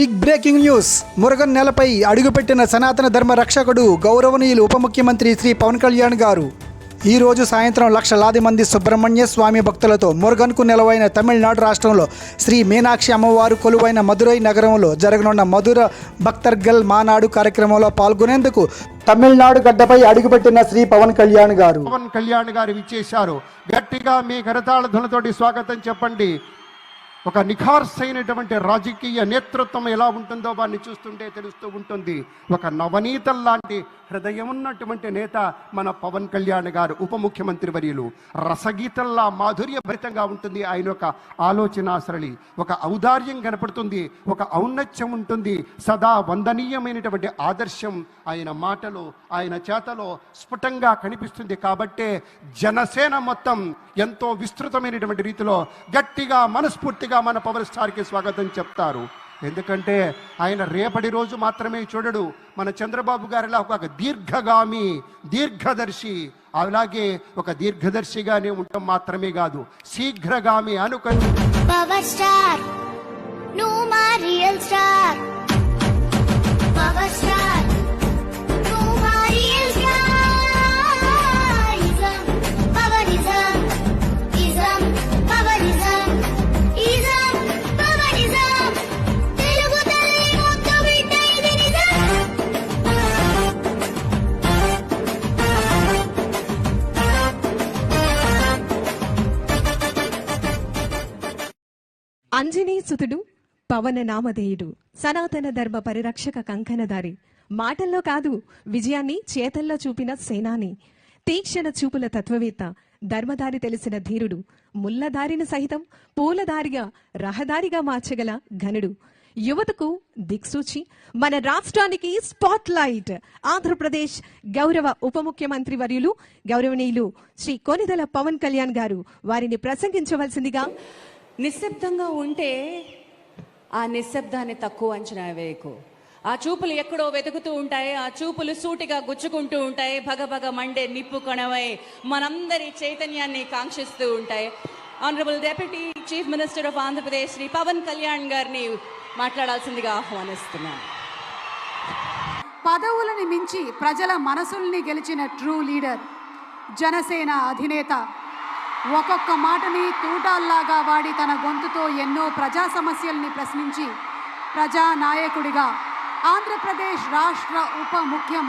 Big breaking news. Murugan నెలపై అడుగుపెట్టిన సనాతన ధర్మ రక్షకుడు గౌరవనీయులు ఉప ముఖ్యమంత్రి శ్రీ పవన్ కళ్యాణ్ గారు. ఈ రోజు సాయంత్రం లక్షలాది మంది సుబ్రహ్మణ్య స్వామి భక్తులతో మురుగన్కు నెలవైన తమిళనాడు రాష్ట్రంలో శ్రీ మీనాక్షి అమ్మవారు కొలువైన మధురై నగరంలో జరగనున్న మధుర భక్తర్గల్ మానాడు కార్యక్రమంలో పాల్గొనేందుకు తమిళనాడు గడ్డపై అడుగుపెట్టిన శ్రీ పవన్ కళ్యాణ్ గారు. పవన్ కళ్యాణ్ గారు విచ్చేశారు. గట్టిగా మీ కరతాళ ధ్వనులతోటి స్వాగతం చెప్పండి. ఒక నిఖార్సైనటువంటి రాజకీయ నేతృత్వం ఎలా ఉంటుందో వారిని చూస్తుంటే తెలుస్తూ ఉంటుంది. ఒక నవనీతం లాంటి హృదయం ఉన్నటువంటి నేత మన పవన్ కళ్యాణ్ గారు ఉప ముఖ్యమంత్రి వర్యులు. రసగీతల్లా మాధుర్య భరితంగా ఉంటుంది ఆయన యొక్క ఆలోచన సరళి. ఒక ఔదార్యం కనపడుతుంది ఒక ఔన్నత్యం ఉంటుంది. సదా వందనీయమైనటువంటి ఆదర్శం ఆయన మాటలో ఆయన చేతలో స్ఫుటంగా కనిపిస్తుంది కాబట్టే జనసేన మొత్తం ఎంతో విస్తృతమైనటువంటి రీతిలో గట్టిగా మనస్ఫూర్తిగా మన పవర్ స్టార్కి స్వాగతం చెప్తారు. ఎందుకంటే ఆయన రేపటి రోజు మాత్రమే చూడడు. మన చంద్రబాబు గారిలా ఒక దీర్ఘగామి దీర్ఘదర్శి అలాగే ఒక దీర్ఘదర్శిగానే ఉండటం మాత్రమే కాదు శీఘ్రగామి అనుకని పవర్ స్టార్ అంజనీసుతుడు పవన నామధేయుడు సనాతన ధర్మ పరిరక్షక కంకణదారి మాటల్లో కాదు విజయాన్ని చేతల్లో చూపిన సేనాని. తీక్షణ చూపుల తత్వవేత్త ధర్మదారి తెలిసిన ధీరుడు ముల్లదారిని సహితం పూలదారిగా రహదారిగా మార్చగల ఘనుడు. యువతకు దిక్సూచి మన రాష్ట్రానికి స్పాట్ లైట్ ఆంధ్రప్రదేశ్ గౌరవ ఉప ముఖ్యమంత్రి వర్యులు గౌరవనీయులు శ్రీ కొనిదల పవన్ కళ్యాణ్ గారు వారిని ప్రసంగించవలసిందిగా నిశ్శబ్దంగా ఉంటే ఆ నిశ్శబ్దాన్ని తక్కువ అంచనా వేయకు. ఆ చూపులు ఎక్కడో వెతుకుతూ ఉంటాయి ఆ చూపులు సూటిగా గుచ్చుకుంటూ ఉంటాయి భగభగ మండే నిప్పు కణమై మనందరి చైతన్యాన్ని కాంక్షిస్తూ ఉంటాయి. Honourable deputy chief minister of Andhra Pradesh Shri Pawan Kalyan గారిని మాట్లాడాల్సిందిగా ఆహ్వానిస్తున్నాను. పదవులని మించి ప్రజల మనసుల్ని గెలిచిన ట్రూ లీడర్ జనసేన అధినేత ఒక్కొక్క మాటని తూటాల్లాగా వాడి తన గొంతుతో ఎన్నో ప్రజా సమస్యల్ని ప్రశ్నించి ప్రజానాయకుడిగా ఆంధ్రప్రదేశ్ రాష్ట్ర ఉప ముఖ్యమంత్రి